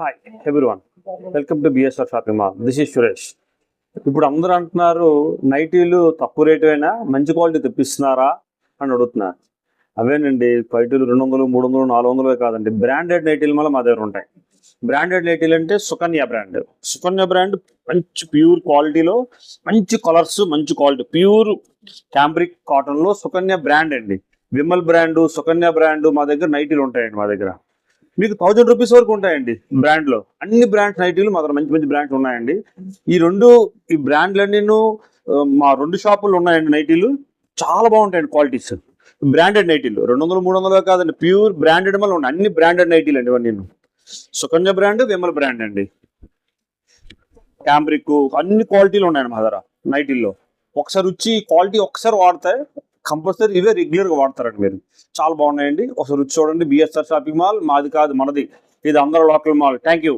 Hi everyone welcome to BSR shopping mall this is Suresh ఇప్పుడు అందరూ అంటున్నారు నైటీలు తక్కువ రేటు అయినా మంచి క్వాలిటీ తెప్పిస్తున్నారా అని అడుగుతున్నారు. అవేనండి పైటీలు రెండు వందలు మూడు వందలు నాలుగు వందలు కాదండి బ్రాండెడ్ నైటీలు మళ్ళీ మా దగ్గర ఉంటాయి. బ్రాండెడ్ నైటీలు అంటే సుకన్య బ్రాండ్. సుకన్య బ్రాండ్ మంచి ప్యూర్ క్వాలిటీలో మంచి కలర్స్ మంచి క్వాలిటీ ప్యూర్ క్యాంబ్రిక్ కాటన్లో సుకన్య బ్రాండ్ అండి. విమల్ బ్రాండ్ సుకన్య బ్రాండ్ మా దగ్గర నైటీలు ఉంటాయండి మా దగ్గర. మీకు థౌజండ్ రూపీస్ వరకు ఉంటాయండి బ్రాండ్లో అన్ని బ్రాండ్స్ నైటీలు మా దగ్గర మంచి మంచి బ్రాండ్స్ ఉన్నాయండి. ఈ రెండు ఈ బ్రాండ్లన్నీ మా రెండు షాపులు ఉన్నాయండి నైటీలు. చాలా బాగుంటాయండి క్వాలిటీస్. బ్రాండెడ్ నైటీలు. రెండు వందలు మూడు వందలు కాదండి. ప్యూర్ బ్రాండెడ్ మళ్ళీ ఉన్నాయి. అన్ని బ్రాండెడ్ నైటీలు అండి ఇవన్నీ. సుకన్య బ్రాండ్ విమల్ బ్రాండ్ అండి. క్యాంబ్రిక్ అన్ని క్వాలిటీలు ఉన్నాయండి మా దగ్గర నైటీల్లో. ఒకసారి వచ్చి క్వాలిటీ ఒకసారి వాడతాయి కంపల్సరీ ఇవే రెగ్యులర్గా వాడతారండి మీరు. చాలా బాగున్నాయండి. ఒకసారి రుచి చూడండి. BSR shopping mall. మాది కాదు మనది. ఇది అందరూ లోకల్ మాల్. Thank you